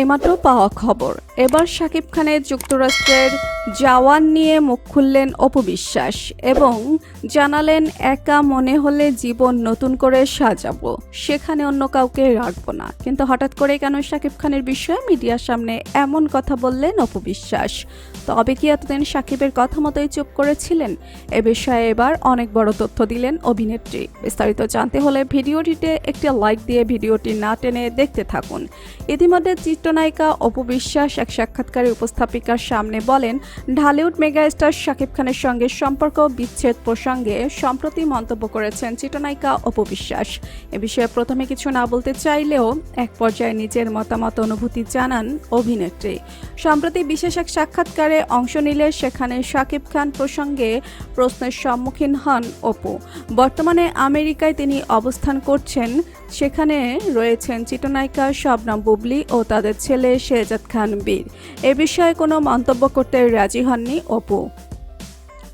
এইমাত্র পাওয়া খবর। এবার শাকিব খানের যুক্তরাষ্ট্রের জাওয়ান নিয়ে মুখ খুললেন অপবিশ্বাস এবং জানালেন, একা মনে হলে জীবন নতুন করে সাজাবো। সেখানে অন্য কাউকে রাখব না। কিন্তু হঠাৎ করে কেন শাকিব খানের বিষয়ে মিডিয়ার সামনে এমন কথা বললেন অপবিশ্বাস তবে কি এতদিন শাকিবের কথা মতোই চুপ করেছিলেন? এ বিষয়ে এবার অনেক বড় তথ্য দিলেন অভিনেত্রী। বিস্তারিত জানতে হলে ভিডিওটিতে একটি লাইক দিয়ে ভিডিওটি না টেনে দেখতে থাকুন। ইতিমধ্যে চিত্রনায়িকা অপবিশ্বাস এক সাক্ষাৎকারে উপস্থাপিকার সামনে বলেন, ঢালিউড মেগাস্টার শাকিব খানের সঙ্গে সম্পর্ক বিচ্ছেদ প্রসঙ্গে সম্প্রতি মন্তব্য করেছেন চিত্রনায়িকা অপবিশ্বাস এ বিষয়ে প্রথমে কিছু না বলতে চাইলেও এক পর্যায়ে নিজের মতামত অনুভূতি জানান অভিনেত্রী। সম্প্রতি বিশেষ এক সাক্ষাৎকারে অংশ নিলে সেখানে শাকিব খান প্রসঙ্গে প্রশ্নের সম্মুখীন হন অপু। বর্তমানে আমেরিকায় তিনি অবস্থান করছেন, সেখানে রয়েছেন চিত্রনায়িকা শবনম বুবলি ও তাদের ছেলে শেহজাদ খান বীর। এ বিষয়ে কোনো মন্তব্য করতে রাজি হননি অপু।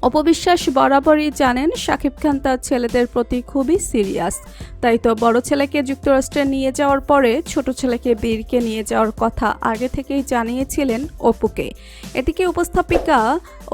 অপবিশ্বাস বরাবরই জানেন শাকিব খান তার ছেলেদের প্রতি খুবই সিরিয়াস। তাই তো বড় ছেলেকে যুক্তরাষ্ট্রে নিয়ে যাওয়ার পরে ছোট ছেলেকে বীরকে নিয়ে যাওয়ার কথা আগে থেকেই জানিয়েছিলেন অপুকে। এদিকে উপস্থাপিকা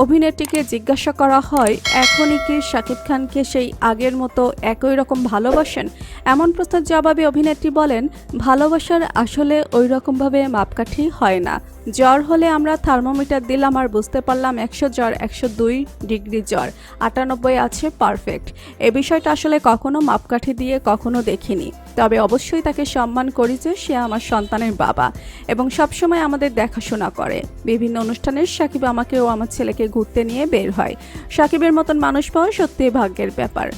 অভিনেত্রীকে জিজ্ঞাসা করা হয়, এখনই কি শাকিব খানকে সেই আগের মতো একই রকম ভালোবাসেন? এমন প্রশ্নের জবাবে অভিনেত্রী বলেন, ভালোবাসার আসলে ওই রকমভাবে মাপকাঠি হয় না। জ্বর হলে আমরা থার্মোমিটার দিলাম আর বুঝতে পারলাম একশো জ্বর, একশো দুই ডিগ্রি জ্বর। আটানব্বই আছে পারফেক্ট এ বিষয়টা আসলে কখনো মাপকাঠি দিয়ে কখনো দেখিনি। তবে অবশ্যই তাকে সম্মান করি যে সে আমার সন্তানের বাবা এবং সবসময় আমাদের দেখাশোনা করে। বিভিন্ন অনুষ্ঠানে সাকিব আমাকে ও আমার ছেলেকে ঘুরতে নিয়ে বের হয়। সাকিবের মতন মানুষ পাওয়া সত্যিই ভাগ্যের ব্যাপার।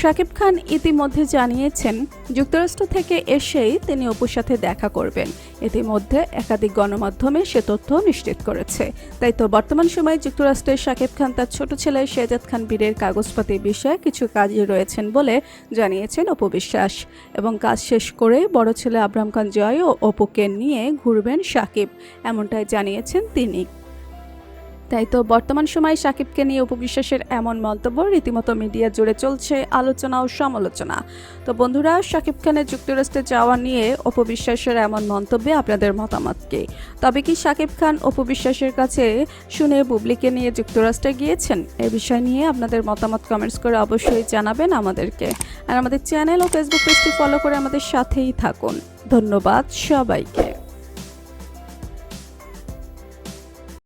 শাকিব খান ইতিমধ্যে জানিয়েছেন, যুক্তরাষ্ট্র থেকে এসেই তিনি অপুর সাথে দেখা করবেন। ইতিমধ্যে একাধিক গণমাধ্যমে সে তথ্য নিশ্চিত করেছে। তাই তো বর্তমান সময়ে যুক্তরাষ্ট্রের শাকিব খান তার ছোট ছেলে শেজাদ খান বীরের কাগজপাতি বিষয়ে কিছু কাজে রয়েছেন বলে জানিয়েছেন অপু বিশ্বাস। এবং কাজ শেষ করে বড় ছেলে আবরাম খান জয় ও অপুকে নিয়ে ঘুরবেন শাকিব, এমনটাই জানিয়েছেন তিনি। তাই তো বর্তমান সময়ে সাকিবকে নিয়ে উপবিশ্বাসের এমন মন্তব্য রীতিমতো মিডিয়া জুড়ে চলছে আলোচনা ও সমালোচনা। তো বন্ধুরা, সাকিব খানের যুক্তরাষ্ট্রে যাওয়া নিয়ে অপবিশ্বাসের এমন মন্তব্যে আপনাদের মতামত কি? তবে কি সাকিব খান অপবিশ্বাসের কাছে শুনে বুবলিকে নিয়ে যুক্তরাষ্ট্রে গিয়েছেন? এ বিষয় নিয়ে আপনাদের মতামত কমেন্টস করে অবশ্যই জানাবেন আমাদেরকে। আর আমাদের চ্যানেল ও ফেসবুক পেজটি ফলো করে আমাদের সাথেই থাকুন। ধন্যবাদ সবাইকে।